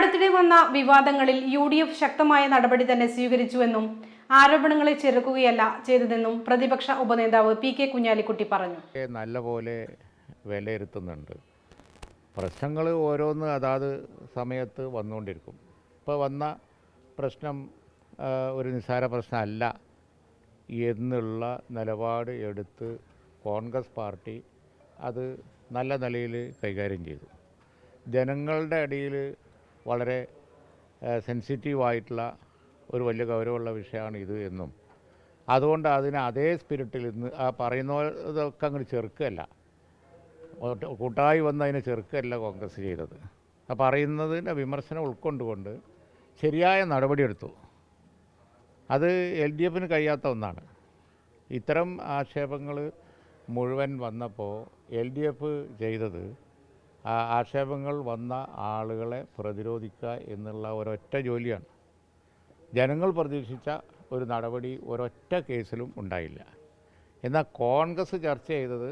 അടുത്തിടെ വന്ന വിവാദങ്ങളിൽ U D F ശക്തമായ നടപടി തന്നെ സ്വീകരിച്ചുവെന്നും ആരോപണങ്ങളെ ചെറുക്കുകയല്ല ചെയ്തതെന്നും പ്രതിപക്ഷ ഉപനേതാവ് പി കെ കുഞ്ഞാലിക്കുട്ടി പറഞ്ഞു. നല്ലപോലെ വിലയിരുത്തുന്നുണ്ട്. പ്രശ്നങ്ങൾ ഓരോന്ന് അതാത് സമയത്ത് വന്നുകൊണ്ടിരിക്കും. ഇപ്പോൾ വന്ന പ്രശ്നം ഒരു നിസ്സാര പ്രശ്നമല്ല എന്നുള്ള നിലപാട് എടുത്ത് കോൺഗ്രസ് പാർട്ടി അത് നല്ല നിലയിൽ കൈകാര്യം ചെയ്തു. ജനങ്ങളുടെ ഇടയിൽ വളരെ സെൻസിറ്റീവായിട്ടുള്ള ഒരു വലിയ ഗൗരവമുള്ള വിഷയമാണ് ഇത് എന്നും. അതുകൊണ്ട് അതിന് അതേ സ്പിരിറ്റിൽ ഇന്ന് ആ പറയുന്നതൊക്കെ അങ്ങോട്ട് ചെറുക്കല്ല. കൂട്ടായി വന്ന് അതിനെ ചെറുക്കല്ല കോൺഗ്രസ് ചെയ്തത്. ആ പറയുന്നതിന്റെ വിമർശനം ഉൾക്കൊണ്ടുകൊണ്ട് ശരിയായ നടപടിയെടുത്തു. അത് എൽ ഡി എഫിന് കഴിയാത്ത ഒന്നാണ്. ഇത്തരം ആക്ഷേപങ്ങൾ മുഴുവൻ വന്നപ്പോൾ എൽ ഡി എഫ് ചെയ്തത് ആക്ഷേപങ്ങൾ വന്ന ആളുകളെ പ്രതിരോധിക്കുക എന്നുള്ള ഒരൊറ്റ ജോലിയാണ്. ജനങ്ങൾ പ്രതീക്ഷിച്ച ഒരു നടപടി ഒരൊറ്റ കേസിലും ഉണ്ടായില്ല. എന്നാൽ കോൺഗ്രസ് ചർച്ച ചെയ്തത്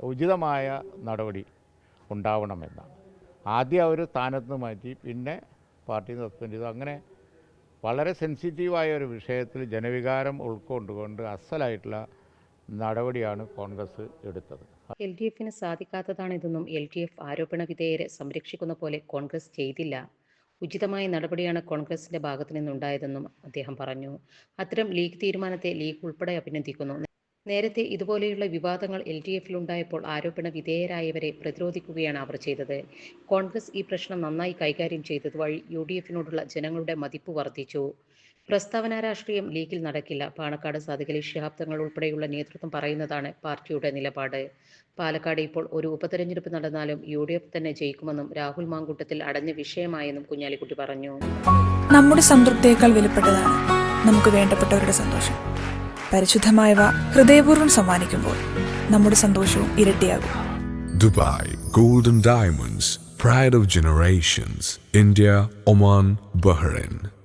ഉചിതമായ നടപടി ഉണ്ടാവണമെന്നാണ്. ആദ്യം അവർ സ്ഥാനത്ത് നിന്ന് മാറ്റി പിന്നെ പാർട്ടി സസ്പെൻഡ് ചെയ്തു. അങ്ങനെ വളരെ സെൻസിറ്റീവായ ഒരു വിഷയത്തിൽ ജനവികാരം ഉൾക്കൊണ്ടുകൊണ്ട് അസലായിട്ടുള്ള നടപടിയാണ് കോൺഗ്രസ് എടുത്തത്. എൽ ഡി എഫിന് സാധിക്കാത്തതാണിതെന്നും എൽ ഡി എഫ് ആരോപണ വിധേയരെ സംരക്ഷിക്കുന്ന പോലെ കോൺഗ്രസ് ചെയ്തില്ല. ഉചിതമായ നടപടിയാണ് കോൺഗ്രസിന്റെ ഭാഗത്തു നിന്നുണ്ടായതെന്നും അദ്ദേഹം പറഞ്ഞു. അത്തരം ലീഗ് തീരുമാനത്തെ ലീഗ് ഉൾപ്പെടെ അഭിനന്ദിക്കുന്നു. നേരത്തെ ഇതുപോലെയുള്ള വിവാദങ്ങൾ എൽ ഡി എഫിലുണ്ടായപ്പോൾ ആരോപണ വിധേയരായവരെ പ്രതിരോധിക്കുകയാണ് അവർ ചെയ്തത്. കോൺഗ്രസ് ഈ പ്രശ്നം നന്നായി കൈകാര്യം ചെയ്തത് വഴി യു ഡി എഫിനോടുള്ള ജനങ്ങളുടെ മതിപ്പ് വർദ്ധിച്ചു. പ്രസ്താവന രാഷ്ട്രീയം ലീഗിൽ നടക്കില്ല. പാണക്കാട് സാധികലി ശിഹാബ് തങ്ങൾ ഉൾപ്പെടെയുള്ള നേതൃത്വം പറയുന്നതാണ് പാർട്ടിയുടെ നിലപാട്. പാലക്കാട് ഇപ്പോൾ ഒരു ഉപതെരഞ്ഞെടുപ്പ് നടന്നാലും യു ഡി എഫ് തന്നെ ജയിക്കുമെന്നും രാഹുൽ മാങ്കൂട്ടത്തിൽ അടഞ്ഞ വിഷയമായെന്നും കുഞ്ഞാലിക്കുട്ടി പറഞ്ഞു. നമ്മുടെ സംതൃപ്തിയേക്കാൾ വിലപ്പെട്ടതാണ് നമുക്ക് വേണ്ടപ്പെട്ടവരുടെ സന്തോഷം. പരിശുദ്ധമായവ ഹൃദയപൂർവം സമ്മാനിക്കുമ്പോൾ നമ്മുടെ സന്തോഷവും ഇരട്ടിയാകും. Dubai golden diamonds Pride of Generations, India, Oman, Bahrain.